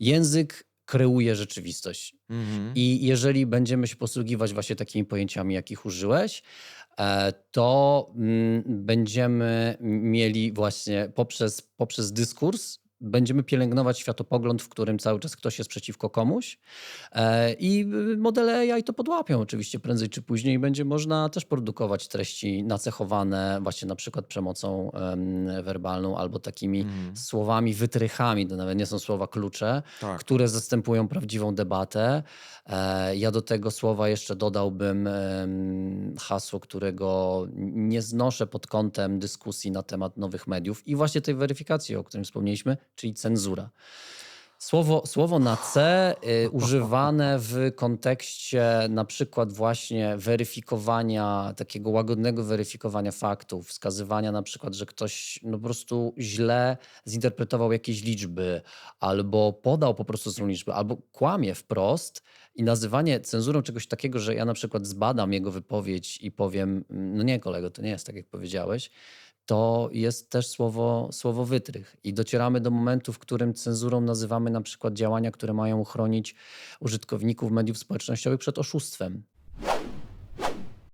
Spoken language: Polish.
Język kreuje rzeczywistość. Mhm. I jeżeli będziemy się posługiwać właśnie takimi pojęciami, jakich użyłeś, e, to mm, będziemy mieli właśnie poprzez, poprzez dyskurs, będziemy pielęgnować światopogląd, w którym cały czas ktoś jest przeciwko komuś. E, I modele AI to podłapią oczywiście prędzej czy później. Będzie można też produkować treści nacechowane właśnie na przykład przemocą em, werbalną albo takimi Mhm. słowami, wytrychami, to nawet nie są słowa klucze, Tak. które zastępują prawdziwą debatę. E, Ja do tego słowa jeszcze dodałbym hasło, którego nie znoszę pod kątem dyskusji na temat nowych mediów i właśnie tej weryfikacji, o którym wspomnieliśmy, czyli cenzura. Słowo, słowo na C y, używane w kontekście na przykład właśnie weryfikowania, takiego łagodnego weryfikowania faktów, wskazywania na przykład, że ktoś no po prostu źle zinterpretował jakieś liczby, albo podał po prostu złą liczbę, albo kłamie wprost i nazywanie cenzurą czegoś takiego, że ja na przykład zbadam jego wypowiedź i powiem, no nie kolego, to nie jest tak jak powiedziałeś, to jest też słowo, słowo wytrych. I docieramy do momentu, w którym cenzurą nazywamy na przykład działania, które mają chronić użytkowników mediów społecznościowych przed oszustwem.